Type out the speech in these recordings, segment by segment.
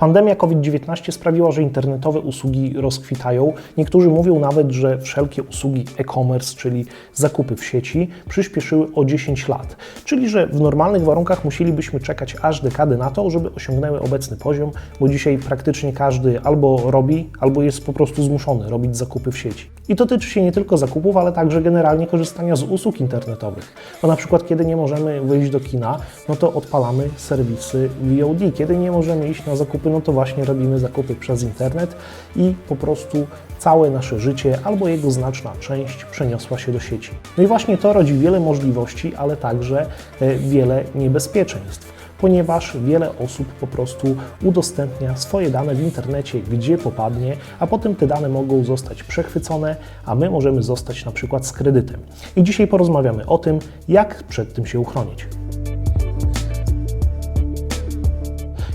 Pandemia COVID-19 sprawiła, że internetowe usługi rozkwitają. Niektórzy mówią nawet, że wszelkie usługi e-commerce, czyli zakupy w sieci, przyspieszyły o 10 lat. Czyli, że w normalnych warunkach musielibyśmy czekać aż dekadę na to, żeby osiągnęły obecny poziom, bo dzisiaj praktycznie każdy albo robi, albo jest po prostu zmuszony robić zakupy w sieci. I to tyczy się nie tylko zakupów, ale także generalnie korzystania z usług internetowych. Bo na przykład, kiedy nie możemy wyjść do kina, no to odpalamy serwisy VOD. Kiedy nie możemy iść na zakupy, no to właśnie robimy zakupy przez internet i po prostu całe nasze życie albo jego znaczna część przeniosła się do sieci. No i właśnie to rodzi wiele możliwości, ale także e, wiele niebezpieczeństw ponieważ wiele osób po prostu udostępnia swoje dane w internecie, gdzie popadnie, a potem te dane mogą zostać przechwycone, a my możemy zostać na przykład z kredytem. I dzisiaj porozmawiamy o tym, jak przed tym się uchronić.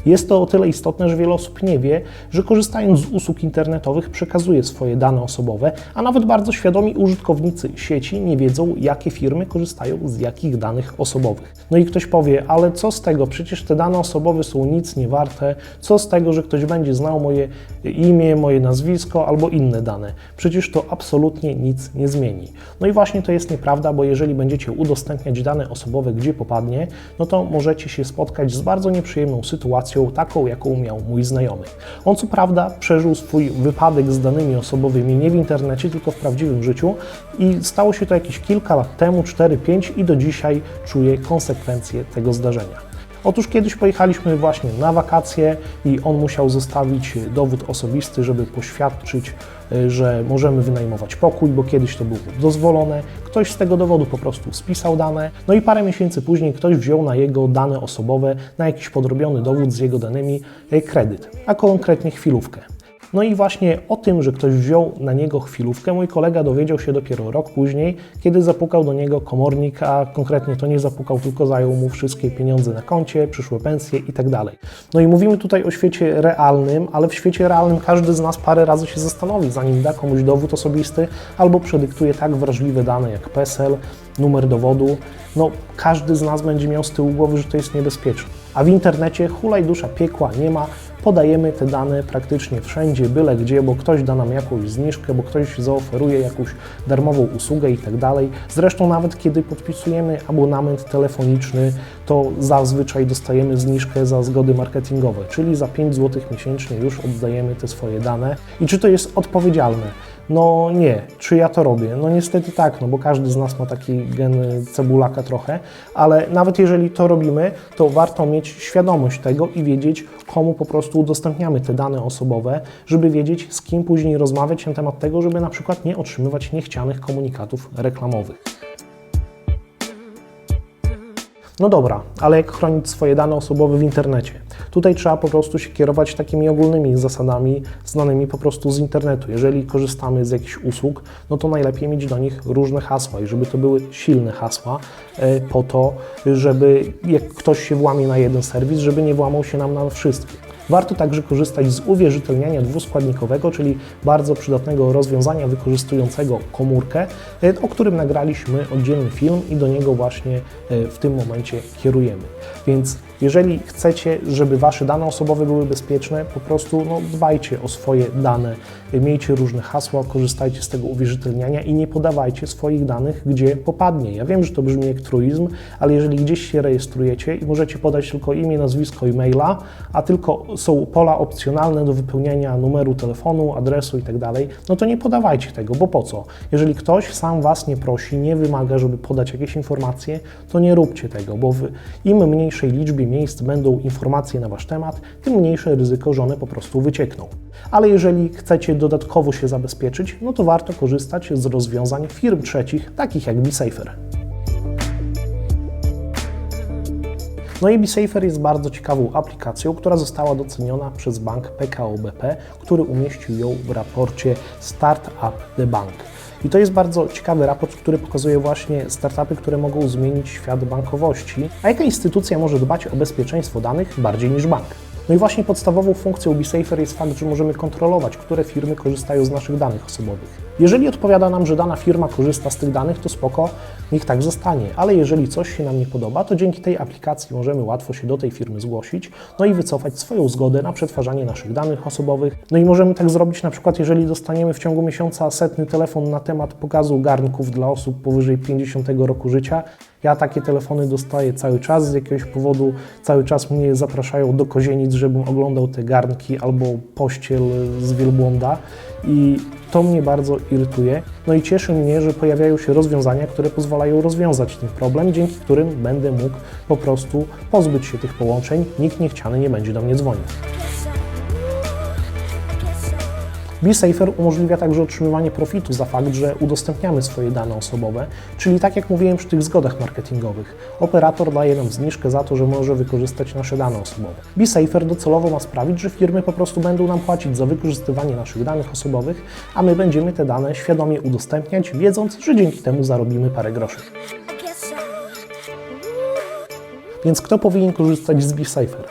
Jest to o tyle istotne, że wiele osób nie wie, że korzystając z usług internetowych przekazuje swoje dane osobowe, a nawet bardzo świadomi użytkownicy sieci nie wiedzą, jakie firmy korzystają z jakich danych osobowych. No i ktoś powie, ale co z tego, przecież te dane osobowe są nic nie warte, co z tego, że ktoś będzie znał moje imię, moje nazwisko albo inne dane. Przecież to absolutnie nic nie zmieni. No i właśnie to jest nieprawda, bo jeżeli będziecie udostępniać dane osobowe gdzie popadnie, no to możecie się spotkać z bardzo nieprzyjemną sytuacją, taką, jaką miał mój znajomy. On co prawda przeżył swój wypadek z danymi osobowymi nie w internecie, tylko w prawdziwym życiu i stało się to jakieś kilka lat temu, 4-5 i do dzisiaj czuje konsekwencje tego zdarzenia. Otóż kiedyś pojechaliśmy właśnie na wakacje i on musiał zostawić dowód osobisty, żeby poświadczyć, y, że możemy wynajmować pokój, bo kiedyś to było dozwolone. Ktoś z tego dowodu po prostu spisał dane, no i parę miesięcy później ktoś wziął na jego dane osobowe, na jakiś podrobiony dowód z jego danymi y, kredyt, a konkretnie chwilówkę. No i właśnie o tym, że ktoś wziął na niego chwilówkę, mój kolega dowiedział się dopiero rok później, kiedy zapukał do niego komornik, a konkretnie to nie zapukał, tylko zajął mu wszystkie pieniądze na koncie, przyszłe pensje i tak. No i mówimy tutaj o świecie realnym, ale w świecie realnym każdy z nas parę razy się zastanowi, zanim da komuś dowód osobisty albo przedyktuje tak wrażliwe dane jak PESEL, numer dowodu. No każdy z nas będzie miał z tyłu głowy, że to jest niebezpieczne. A w internecie hulaj dusza piekła nie ma, podajemy te dane praktycznie wszędzie, byle gdzie, bo ktoś da nam jakąś zniżkę, bo ktoś zaoferuje jakąś darmową usługę i tak dalej. Zresztą nawet kiedy podpisujemy abonament telefoniczny, to zazwyczaj dostajemy zniżkę za zgody marketingowe, czyli za 5 zł miesięcznie już oddajemy te swoje dane. I czy to jest odpowiedzialne? No nie. Czy ja to robię? No niestety tak, no bo każdy z nas ma taki gen cebulaka trochę, ale nawet jeżeli to robimy, to warto mieć świadomość tego i wiedzieć, komu po prostu udostępniamy te dane osobowe, żeby wiedzieć, z kim później rozmawiać na temat tego, żeby na przykład nie otrzymywać niechcianych komunikatów reklamowych. No dobra, ale jak chronić swoje dane osobowe w internecie? Tutaj trzeba po prostu się kierować takimi ogólnymi zasadami znanymi po prostu z internetu. Jeżeli korzystamy z jakichś usług, no to najlepiej mieć do nich różne hasła i żeby to były silne hasła e, po to, żeby jak ktoś się włamie na jeden serwis, żeby nie włamał się nam na wszystkie. Warto także korzystać z uwierzytelniania dwuskładnikowego, czyli bardzo przydatnego rozwiązania wykorzystującego komórkę, e, o którym nagraliśmy oddzielny film i do niego właśnie e, w tym momencie kierujemy. Więc jeżeli chcecie, żeby Wasze dane osobowe były bezpieczne, po prostu no, dbajcie o swoje dane, miejcie różne hasła, korzystajcie z tego uwierzytelniania i nie podawajcie swoich danych, gdzie popadnie. Ja wiem, że to brzmi jak truizm, ale jeżeli gdzieś się rejestrujecie i możecie podać tylko imię, nazwisko i maila, a tylko są pola opcjonalne do wypełniania numeru telefonu, adresu itd., tak no to nie podawajcie tego, bo po co? Jeżeli ktoś sam Was nie prosi, nie wymaga, żeby podać jakieś informacje, to nie róbcie tego, bo w im mniejszej liczbie miejsc będą informacje na Wasz temat, tym mniejsze ryzyko, że one po prostu wyciekną. Ale jeżeli chcecie dodatkowo się zabezpieczyć, no to warto korzystać z rozwiązań firm trzecich, takich jak BeSafer. No i BeSafer jest bardzo ciekawą aplikacją, która została doceniona przez bank PKO BP, który umieścił ją w raporcie Startup the Bank. I to jest bardzo ciekawy raport, który pokazuje właśnie startupy, które mogą zmienić świat bankowości. A jaka instytucja może dbać o bezpieczeństwo danych bardziej niż bank? No i właśnie podstawową funkcją BeSafer jest fakt, że możemy kontrolować, które firmy korzystają z naszych danych osobowych. Jeżeli odpowiada nam, że dana firma korzysta z tych danych, to spoko, niech tak zostanie, ale jeżeli coś się nam nie podoba, to dzięki tej aplikacji możemy łatwo się do tej firmy zgłosić, no i wycofać swoją zgodę na przetwarzanie naszych danych osobowych. No i możemy tak zrobić na przykład, jeżeli dostaniemy w ciągu miesiąca setny telefon na temat pokazu garnków dla osób powyżej 50 roku życia. Ja takie telefony dostaję cały czas, z jakiegoś powodu cały czas mnie zapraszają do kozienic, żebym oglądał te garnki albo pościel z wielbłąda i to mnie bardzo irytuje. No i cieszy mnie, że pojawiają się rozwiązania, które pozwalają rozwiązać ten problem, dzięki którym będę mógł po prostu pozbyć się tych połączeń. Nikt niechciany nie będzie do mnie dzwonił. BeSafer umożliwia także otrzymywanie profitu za fakt, że udostępniamy swoje dane osobowe, czyli tak jak mówiłem przy tych zgodach marketingowych, operator daje nam zniżkę za to, że może wykorzystać nasze dane osobowe. BeSafer docelowo ma sprawić, że firmy po prostu będą nam płacić za wykorzystywanie naszych danych osobowych, a my będziemy te dane świadomie udostępniać, wiedząc, że dzięki temu zarobimy parę groszy. Więc kto powinien korzystać z BeSafer?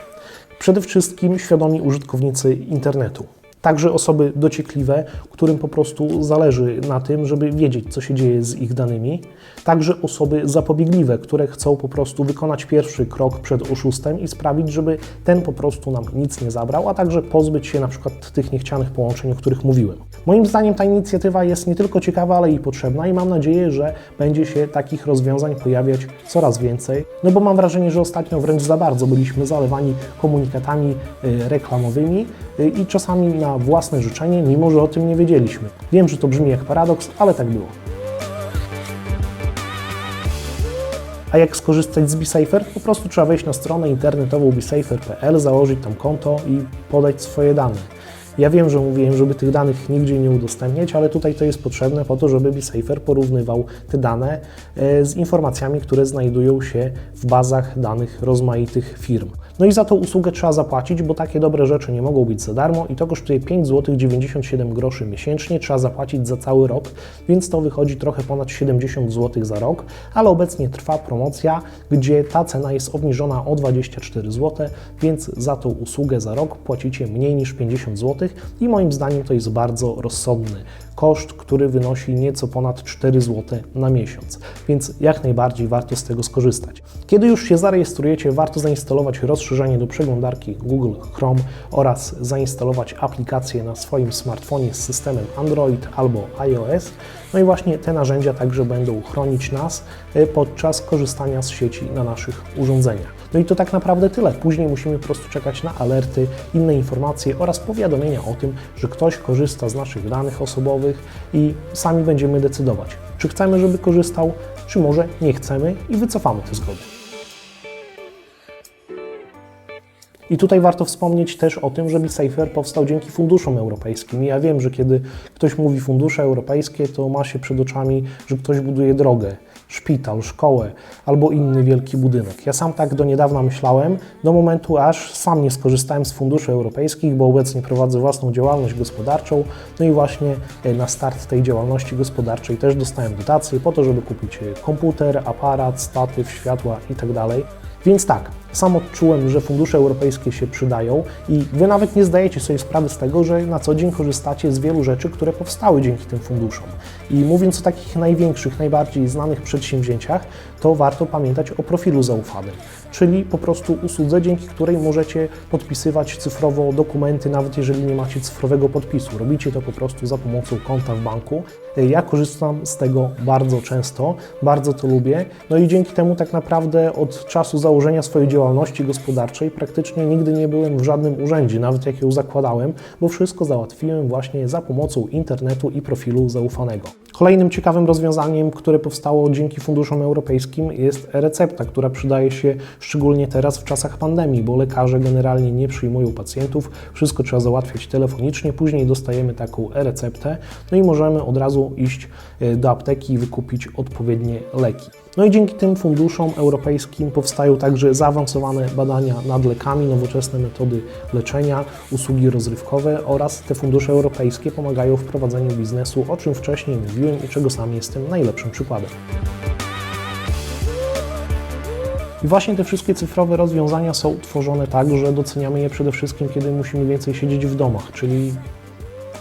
Przede wszystkim świadomi użytkownicy internetu. Także osoby dociekliwe, którym po prostu zależy na tym, żeby wiedzieć, co się dzieje z ich danymi. Także osoby zapobiegliwe, które chcą po prostu wykonać pierwszy krok przed oszustem i sprawić, żeby ten po prostu nam nic nie zabrał, a także pozbyć się na przykład tych niechcianych połączeń, o których mówiłem. Moim zdaniem ta inicjatywa jest nie tylko ciekawa, ale i potrzebna i mam nadzieję, że będzie się takich rozwiązań pojawiać coraz więcej. No bo mam wrażenie, że ostatnio wręcz za bardzo byliśmy zalewani komunikatami y, reklamowymi i czasami na własne życzenie, mimo że o tym nie wiedzieliśmy. Wiem, że to brzmi jak paradoks, ale tak było. A jak skorzystać z BeSafer? Po prostu trzeba wejść na stronę internetową besafer.pl, założyć tam konto i podać swoje dane. Ja wiem, że mówiłem, żeby tych danych nigdzie nie udostępniać, ale tutaj to jest potrzebne po to, żeby BeSafer porównywał te dane e, z informacjami, które znajdują się w bazach danych rozmaitych firm. No i za tą usługę trzeba zapłacić, bo takie dobre rzeczy nie mogą być za darmo i to kosztuje 5 zł 97 groszy miesięcznie. Trzeba zapłacić za cały rok, więc to wychodzi trochę ponad 70 zł za rok, ale obecnie trwa promocja, gdzie ta cena jest obniżona o 24 zł, więc za tą usługę za rok płacicie mniej niż 50 zł i moim zdaniem to jest bardzo rozsądny koszt, który wynosi nieco ponad 4 zł na miesiąc, więc jak najbardziej warto z tego skorzystać. Kiedy już się zarejestrujecie, warto zainstalować rozszerzenie do przeglądarki Google Chrome oraz zainstalować aplikację na swoim smartfonie z systemem Android albo iOS. No i właśnie te narzędzia także będą chronić nas e, podczas korzystania z sieci na naszych urządzeniach. No i to tak naprawdę tyle. Później musimy po prostu czekać na alerty, inne informacje oraz powiadomienia o tym, że ktoś korzysta z naszych danych osobowych i sami będziemy decydować, czy chcemy, żeby korzystał, czy może nie chcemy i wycofamy te zgody. I tutaj warto wspomnieć też o tym, że BeSafer powstał dzięki funduszom europejskim. Ja wiem, że kiedy ktoś mówi fundusze europejskie, to ma się przed oczami, że ktoś buduje drogę, szpital, szkołę albo inny wielki budynek. Ja sam tak do niedawna myślałem, do momentu aż sam nie skorzystałem z funduszy europejskich, bo obecnie prowadzę własną działalność gospodarczą. No i właśnie e, na start tej działalności gospodarczej też dostałem dotacje po to, żeby kupić e, komputer, aparat, statyw, światła itd. Więc tak, sam odczułem, że fundusze europejskie się przydają i Wy nawet nie zdajecie sobie sprawy z tego, że na co dzień korzystacie z wielu rzeczy, które powstały dzięki tym funduszom. I mówiąc o takich największych, najbardziej znanych przedsięwzięciach, to warto pamiętać o profilu zaufanym, czyli po prostu usłudze, dzięki której możecie podpisywać cyfrowo dokumenty, nawet jeżeli nie macie cyfrowego podpisu. Robicie to po prostu za pomocą konta w banku. Ja korzystam z tego bardzo często, bardzo to lubię, no i dzięki temu tak naprawdę od czasu założenia swojej działalności gospodarczej praktycznie nigdy nie byłem w żadnym urzędzie, nawet jak ją zakładałem, bo wszystko załatwiłem właśnie za pomocą internetu i profilu zaufanego. Kolejnym ciekawym rozwiązaniem, które powstało dzięki funduszom europejskim jest e-recepta, która przydaje się szczególnie teraz w czasach pandemii, bo lekarze generalnie nie przyjmują pacjentów, wszystko trzeba załatwiać telefonicznie, później dostajemy taką e-receptę, no i możemy od razu iść e, do apteki i wykupić odpowiednie leki. No i dzięki tym funduszom europejskim powstają także zaawansowane badania nad lekami, nowoczesne metody leczenia, usługi rozrywkowe oraz te fundusze europejskie pomagają w prowadzeniu biznesu, o czym wcześniej mówiłem i czego sam jestem najlepszym przykładem. I właśnie te wszystkie cyfrowe rozwiązania są tworzone tak, że doceniamy je przede wszystkim, kiedy musimy więcej siedzieć w domach, czyli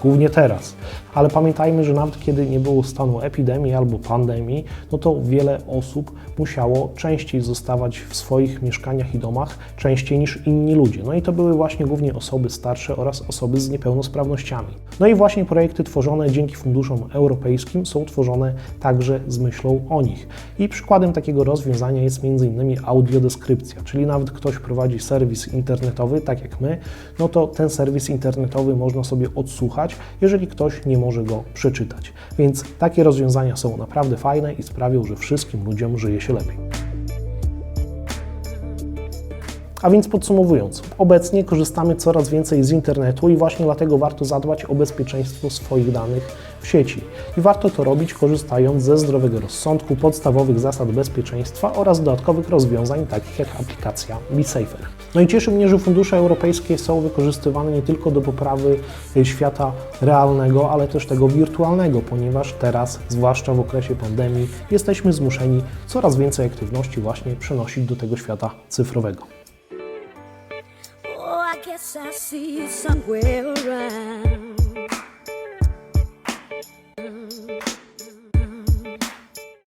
głównie teraz. Ale pamiętajmy, że nawet kiedy nie było stanu epidemii albo pandemii, no to wiele osób musiało częściej zostawać w swoich mieszkaniach i domach, częściej niż inni ludzie. No i to były właśnie głównie osoby starsze oraz osoby z niepełnosprawnościami. No i właśnie projekty tworzone dzięki funduszom europejskim są tworzone także z myślą o nich. I przykładem takiego rozwiązania jest m.in. audiodeskrypcja, czyli nawet ktoś prowadzi serwis internetowy, tak jak my, no to ten serwis internetowy można sobie odsłuchać, jeżeli ktoś nie może go przeczytać. Więc takie rozwiązania są naprawdę fajne i sprawią, że wszystkim ludziom żyje się lepiej. A więc podsumowując, obecnie korzystamy coraz więcej z internetu i właśnie dlatego warto zadbać o bezpieczeństwo swoich danych w sieci. I warto to robić korzystając ze zdrowego rozsądku, podstawowych zasad bezpieczeństwa oraz dodatkowych rozwiązań takich jak aplikacja BeSafer. No i cieszy mnie, że fundusze europejskie są wykorzystywane nie tylko do poprawy y, świata realnego, ale też tego wirtualnego, ponieważ teraz, zwłaszcza w okresie pandemii, jesteśmy zmuszeni coraz więcej aktywności właśnie przenosić do tego świata cyfrowego. I see you somewhere around.